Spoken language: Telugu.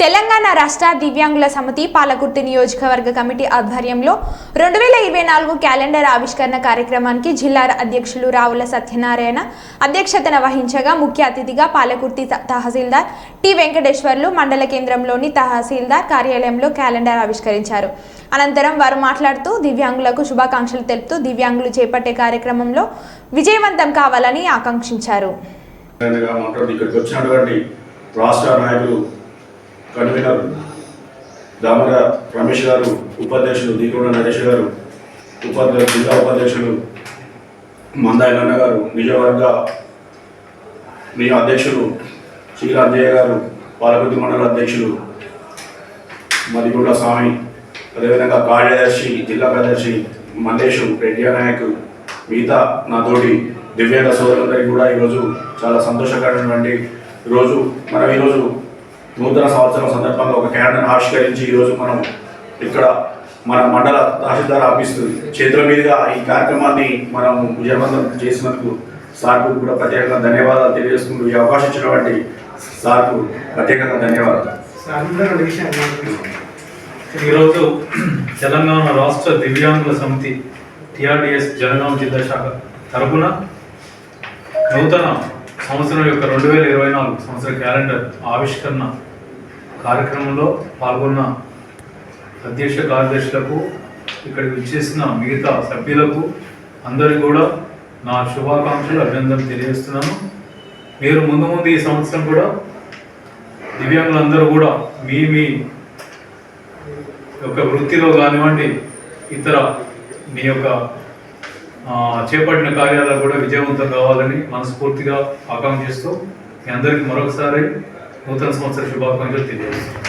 తెలంగాణ రాష్ట్ర దివ్యాంగుల సమితి పాలకుర్తి నియోజకవర్గ కమిటీ ఆధ్వర్యంలో రెండు వేల ఇరవై నాలుగు క్యాలెండర్ ఆవిష్కరణ కార్యక్రమానికి జిల్లా అధ్యక్షులు రావుల సత్యనారాయణ అధ్యక్షతన వహించగా ముఖ్య అతిథిగా పాలకుర్తి త- తహసీల్దార్ టి వెంకటేశ్వర్లు మండల కేంద్రంలోని తహసీల్దార్ కార్యాలయంలో క్యాలెండర్ ఆవిష్కరించారు. అనంతరం వారు మాట్లాడుతూ దివ్యాంగులకు శుభాకాంక్షలు తెలుపుతూ దివ్యాంగులు చేపట్టే కార్యక్రమంలో విజయవంతం కావాలని ఆకాంక్షించారు. రాష్ట్ర నాయకులు కన్వీనర్. దామర రమేష్ గారు ఉపాధ్యక్షులు దీకొండ నరేష్ గారు ఉపాధ్యక్షులు జిల్లా ఉపాధ్యక్షులు మందాయనన్న గారు నిజవర్గ మీ అధ్యక్షులు చీల అంజయ్య గారు పాలకుర్తి మండల అధ్యక్షులు మదిగుండ స్వామి అదేవిధంగా కార్యదర్శి జిల్లా కార్యదర్శి మల్లేషు రెడ్డి నాయక్ మిగతా నా తోటి దివ్యాంగ సోదరులందరికీ కూడా ఈరోజు చాలా సంతోషకరమైనటువంటి రోజు. మనం ఈరోజు నూతన సంవత్సరం సందర్భంగా ఒక క్యాలెండర్ ఆవిష్కరించి ఈరోజు మనం ఇక్కడ మన మండల తహసీల్దార్ ఆఫీస్ చేతుల మీదుగా ఈ కార్యక్రమాన్ని మనం విజయవంతం చేసినందుకు సార్కు కూడా ప్రత్యేకంగా ధన్యవాదాలు తెలియజేసుకుంటూ ఈ అవకాశం ఇచ్చినటువంటి సార్కు ప్రత్యేకంగా ధన్యవాదాలు. ఈరోజు తెలంగాణ రాష్ట్ర దివ్యాంగుల సమితి టిఆర్డిఎస్ జనగాం జిల్లా శాఖ తరఫున నూతన సంవత్సరం యొక్క రెండు వేల ఇరవై నాలుగు సంవత్సర క్యాలెండర్ ఆవిష్కరణ కార్యక్రమంలో పాల్గొన్న అధ్యక్ష కార్యదర్శులకు ఇక్కడికి వచ్చేసిన మిగతా సభ్యులకు అందరికీ కూడా నా శుభాకాంక్షలు అభినందనలు తెలియజేస్తున్నాను. మీరు ముందు ముందు ఈ సంవత్సరం కూడా దివ్యాంగులందరూ కూడా మీ మీ యొక్క వృత్తిలో కానివ్వండి ఇతర మీ యొక్క చేపట్టిన కార్యాలు కూడా విజయవంతం కావాలని మనస్ఫూర్తిగా ఆకాంక్షిస్తూ మీ అందరికీ మరొకసారి నూతన సంవత్సర శుభాకాంక్షలు తెలియజేస్తున్నాను